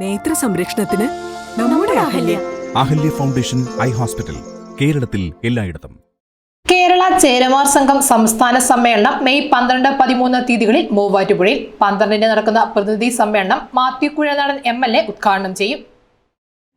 നേത്ര സംരക്ഷണത്തിന് നമ്മുടെ Ahalya. Ahalya. Foundation eye hospital കേരളത്തിൽ എല്ലായിടത്തും. കേരള ചേരമാർ സംഘം സംസ്ഥാന സമ്മേളനം മെയ് പന്ത്രണ്ട് പതിമൂന്ന് തീയതികളിൽ മൂവാറ്റുപുഴയിൽ. പന്ത്രണ്ടിന് നടക്കുന്ന പ്രതിനിധി സമ്മേളനം Mathew Kuzhalnadan M L A ഉദ്ഘാടനം ചെയ്യും.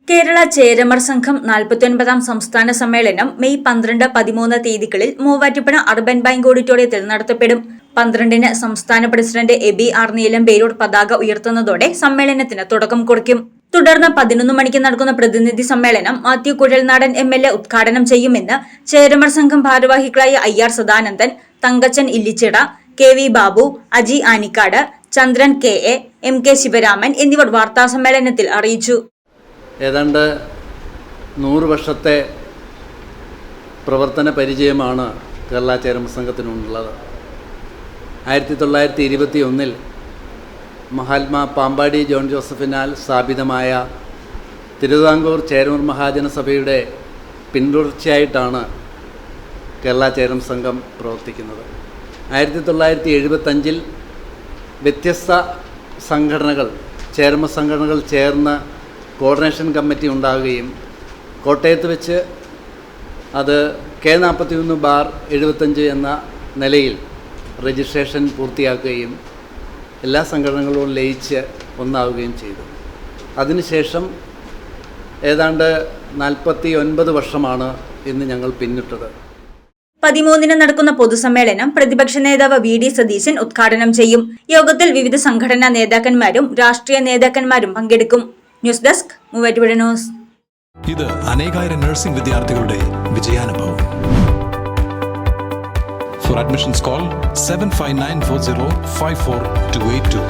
കേരള ചേരമർ സംഘം നാൽപ്പത്തിയൊൻപതാം സംസ്ഥാന സമ്മേളനം മെയ് പന്ത്രണ്ട് പതിമൂന്ന് തീയതികളിൽ മൂവാറ്റുപുഴ അർബൻ ബാങ്ക് ഓഡിറ്റോറിയത്തിൽ നടത്തപ്പെടും. പന്ത്രണ്ടിന് സംസ്ഥാന president Aby R Neelamperoor പതാക ഉയർത്തുന്നതോടെ സമ്മേളനത്തിന് തുടക്കം കുറിക്കും. തുടർന്ന് പതിനൊന്ന് മണിക്ക് നടക്കുന്ന പ്രതിനിധി സമ്മേളനം Mathew Kuzhalnadan M L A ഉദ്ഘാടനം ചെയ്യുമെന്ന് ചേരമർ സംഘം ഭാരവാഹികളായ I R Sadanandan Thankachan Illichira K V Babu Aji Anikkad Chandran K A M K Sivaraman എന്നിവർ വാർത്താസമ്മേളനത്തിൽ അറിയിച്ചു. ഏതാണ്ട് നൂറ് വർഷത്തെ പ്രവർത്തന പരിചയമാണ് കേരള ചേരമ സംഘത്തിനുള്ളത് ആയിരത്തി തൊള്ളായിരത്തി ഇരുപത്തി ഒന്നിൽ മഹാത്മാ പാമ്പാടി ജോൺ ജോസഫിനാൽ സ്ഥാപിതമായ തിരുവിതാംകൂർ ചേരൂർ മഹാജനസഭയുടെ പിന്തുടർച്ചയായിട്ടാണ് കേരള ചേരം സംഘം പ്രവർത്തിക്കുന്നത്. ആയിരത്തി തൊള്ളായിരത്തി എഴുപത്തഞ്ചിൽ വ്യത്യസ്ത സംഘടനകൾ ചേർമ സംഘടനകൾ ചേർന്ന് കോർഡിനേഷൻ കമ്മിറ്റി ഉണ്ടാവുകയും കോട്ടയത്ത് വെച്ച് അത് കെ നാൽപ്പത്തി ഒന്ന് ബാർ എഴുപത്തഞ്ച് എന്ന നിലയിൽ രജിസ്ട്രേഷൻ പൂർത്തിയാക്കുകയും എല്ലാ സംഘടനകളോടും ലയിച്ച് ഒന്നാവുകയും ചെയ്തു. അതിനുശേഷം ഏതാണ്ട് നാൽപ്പത്തി ഒൻപത് വർഷമാണ് ഇന്ന് ഞങ്ങൾ പിന്നിട്ടത്. പതിമൂന്നിന് നടക്കുന്ന പൊതുസമ്മേളനം പ്രതിപക്ഷ നേതാവ് വി ഡി സതീശൻ ഉദ്ഘാടനം ചെയ്യും. യോഗത്തിൽ വിവിധ സംഘടനാ നേതാക്കന്മാരും രാഷ്ട്രീയ നേതാക്കന്മാരും പങ്കെടുക്കും. News desk Muvattupuzha news. ഇത് അനേകായിരം നഴ്സിംഗ് വിദ്യാർത്ഥികളുടെ വിജയാനുഭവം. For admissions call seven five nine four zero five four two eight two